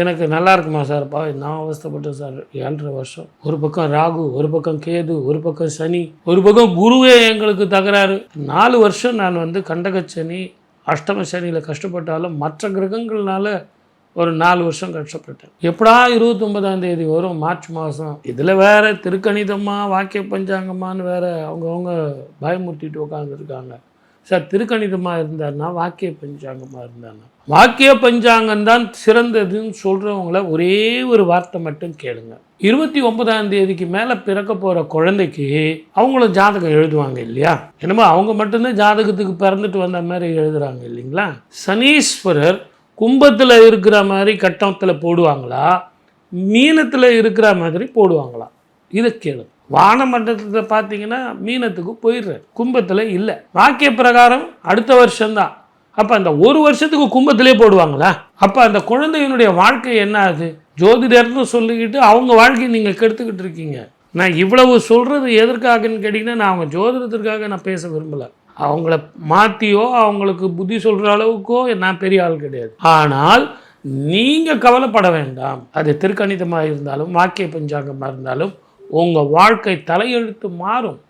எனக்கு நல்லா இருக்குமா சார்ப்பா நான் அவஸ்தைப்பட்டேன் சார். ஏழரை வருஷம். ஒரு பக்கம் ராகு ஒரு பக்கம் கேது ஒரு பக்கம் சனி ஒரு பக்கம் குருவே எங்களுக்கு தகராறு. நாலு வருஷம் நான் வந்து கண்டகச்சனி அஷ்டம சனியில் கஷ்டப்பட்டாலும் மற்ற கிரகங்கள்னால ஒரு நாலு வருஷம் கஷ்டப்பட்டேன். எப்படா இருபத்தொன்பதாம் தேதி வரும்? மார்ச் மாதம் இதில் வேற திருக்கணிதமாக வாக்கிய பஞ்சாங்கம்மான்னு வேறு அவங்கவுங்க பயமுறுத்திட்டு உட்காந்துருக்காங்க சார் திருக்கணிதமாக இருந்தார்னா வாக்கிய பஞ்சாங்கமாக இருந்தார்னா வாக்கிய பஞ்சாங்கம் தான் சிறந்ததுன்னு சொல்கிறவங்கள ஒரே ஒரு வார்த்தை மட்டும் கேளுங்க. இருபத்தி ஒன்பதாம் தேதிக்கு மேலே பிறக்க போகிற குழந்தைக்கு அவங்களும் ஜாதகம் எழுதுவாங்க இல்லையா? என்னமோ அவங்க மட்டும்தான் ஜாதகத்துக்கு பிறந்துட்டு வந்த மாதிரி எழுதுறாங்க இல்லைங்களா? சனீஸ்வரர் கும்பத்தில் இருக்கிற மாதிரி கட்டத்தில் போடுவாங்களா? மீனத்தில் இருக்கிற மாதிரி போடுவாங்களா? இதை கேளுங்க. வானமண்டலத்தில் பார்த்தீங்கன்னா மீனத்துக்கு போயிடுறாரு கும்பத்தில் இல்லை. வாக்கிய பிரகாரம் அடுத்த வருஷம்தான். அப்போ அந்த ஒரு வருஷத்துக்கு கும்பத்திலே போடுவாங்களா? அப்போ அந்த குழந்தையினுடைய வாழ்க்கை என்ன ஆகுது ஜோதிடர்னு சொல்லிக்கிட்டு அவங்க வாழ்க்கையை நீங்கள் கெடுத்துக்கிட்டு இருக்கீங்க. நான் இவ்வளவு சொல்கிறது எதற்காகன்னு கேட்டிங்கன்னா நான் அவங்க ஜோதிடத்திற்காக நான் பேச விரும்பலை. அவங்கள மாற்றியோ அவங்களுக்கு புத்தி சொல்கிற அளவுக்கோ நான் பெரிய ஆள் கிடையாது. ஆனால் நீங்கள் கவலைப்பட வேண்டாம். அது திருக்கணிதமாக இருந்தாலும் வாக்கிய பஞ்சாங்கமாக இருந்தாலும் உங்கள் வாழ்க்கை தலையெழுத்து மாறும்.